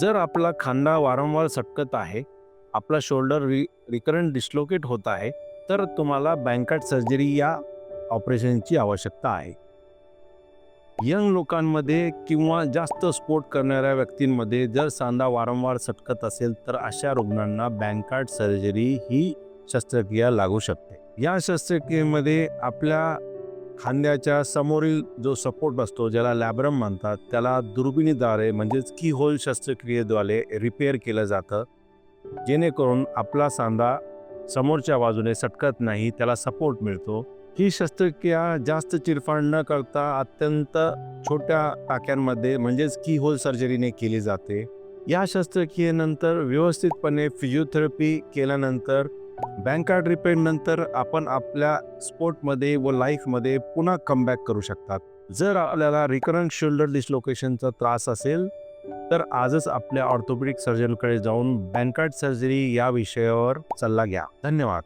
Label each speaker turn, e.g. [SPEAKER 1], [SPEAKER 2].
[SPEAKER 1] जर आपला खांदा वारंवार सटकत आहे आपला शोल्डर रि रिकरंट डिस्लोकेट होत आहे तर तुम्हाला बँकट सर्जरी या ऑपरेशनची आवश्यकता आहे. यंग लोकांमध्ये किंवा जास्त स्पोर्ट करणाऱ्या व्यक्तींमध्ये जर सांधा वारंवार सटकत असेल तर अशा रुग्णांना बँकाट सर्जरी ही शस्त्रक्रिया लागू शकते. या शस्त्रक्रियेमध्ये आपल्या खांद्याच्या समोरील जो सपोर्ट असतो ज्याला लॅब्रम म्हणतात त्याला दुर्बिणीद्वारे म्हणजेच की होल शस्त्रक्रियेद्वारे रिपेअर केलं जातं. जेणेकरून आपला सांधा समोरच्या बाजूने सटकत नाही त्याला सपोर्ट मिळतो. ही शस्त्रक्रिया जास्त चिरफाड न करता अत्यंत छोट्या टाक्यांमध्ये म्हणजेच की होल सर्जरीने केली जाते. या शस्त्रक्रियेनंतर व्यवस्थितपणे फिजिओथेरपी केल्यानंतर बँक कार्ड नंतर आपण आपल्या स्पोर्टमध्ये व लाईफमध्ये पुन्हा कमबॅक करू शकतात. जर आपल्याला रिकरंट शोल्डर डिस्लोकेशनचा त्रास असेल तर आजच आपल्या ऑर्थोपेडिक सर्जनकडे जाऊन बँकार्ड सर्जरी या विषयावर सल्ला घ्या. धन्यवाद.